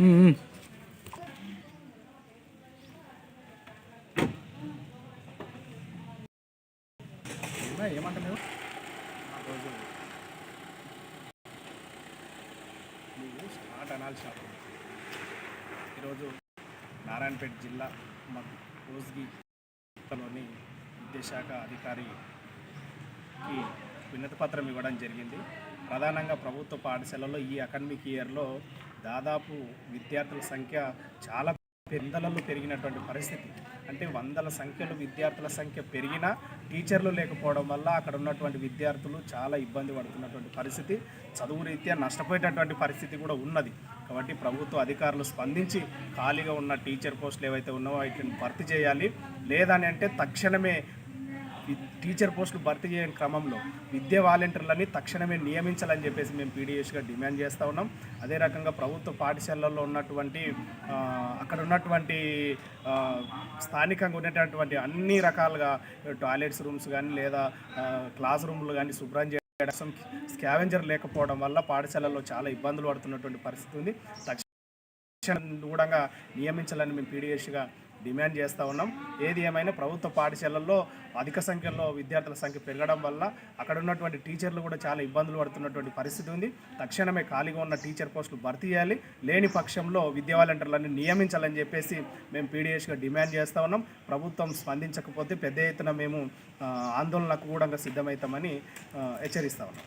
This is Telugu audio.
స్టార్ట్ అనాల్సిన ఈరోజు నారాయణపేట జిల్లా మా కోస్గిలోని విద్యాశాఖ అధికారికి వినతి పత్రం ఇవ్వడం జరిగింది. ప్రధానంగా ప్రభుత్వ పాఠశాలలో ఈ అకాడమిక్ ఇయర్లో దాదాపు విద్యార్థుల సంఖ్య చాలా పెందలలో పెరిగినటువంటి పరిస్థితి. అంటే వందల సంఖ్యలో విద్యార్థుల సంఖ్య పెరిగినా టీచర్లు లేకపోవడం వల్ల అక్కడ ఉన్నటువంటి విద్యార్థులు చాలా ఇబ్బంది పడుతున్నటువంటి పరిస్థితి. చదువు రీత్యా నష్టపోయేటటువంటి పరిస్థితి కూడా ఉన్నది. కాబట్టి ప్రభుత్వ అధికారులు స్పందించి ఖాళీగా ఉన్న టీచర్ పోస్టులు ఏవైతే ఉన్నావో వాటిని భర్తీ చేయాలి. లేదని అంటే తక్షణమే టీచర్ పోస్టులు భర్తీ చేయని క్రమంలో విద్యా వాలంటీర్లని తక్షణమే నియమించాలని చెప్పేసి మేము పీడిఎస్గా డిమాండ్ చేస్తూ ఉన్నాం. అదే రకంగా ప్రభుత్వ పాఠశాలల్లో ఉన్నటువంటి అక్కడ ఉన్నటువంటి స్థానికంగా ఉండేటటువంటి అన్ని రకాలుగా టాయిలెట్స్ రూమ్స్ కానీ లేదా క్లాస్ రూమ్లు కానీ శుభ్రం చేయడం స్కావెంజర్ లేకపోవడం వల్ల పాఠశాలల్లో చాలా ఇబ్బందులు పడుతున్నటువంటి పరిస్థితి ఉంది. తక్షణ కూడా నియమించాలని మేము పీడిఎస్గా డిమాండ్ చేస్తూ ఉన్నాం. ఏది ఏమైనా ప్రభుత్వ పాఠశాలల్లో అధిక సంఖ్యలో విద్యార్థుల సంఖ్య పెరగడం వల్ల అక్కడ ఉన్నటువంటి టీచర్లు కూడా చాలా ఇబ్బందులు పడుతున్నటువంటి పరిస్థితి ఉంది. తక్షణమే ఖాళీగా ఉన్న టీచర్ పోస్టులు భర్తీ చేయాలి. లేని పక్షంలో విద్యా వాలంటీర్లను నియమించాలని చెప్పేసి మేము పీడిఎస్గా డిమాండ్ చేస్తూ ఉన్నాం. ప్రభుత్వం స్పందించకపోతే పెద్ద ఎత్తున మేము ఆందోళనకు కూడా సిద్ధమవుతామని హెచ్చరిస్తా ఉన్నాం.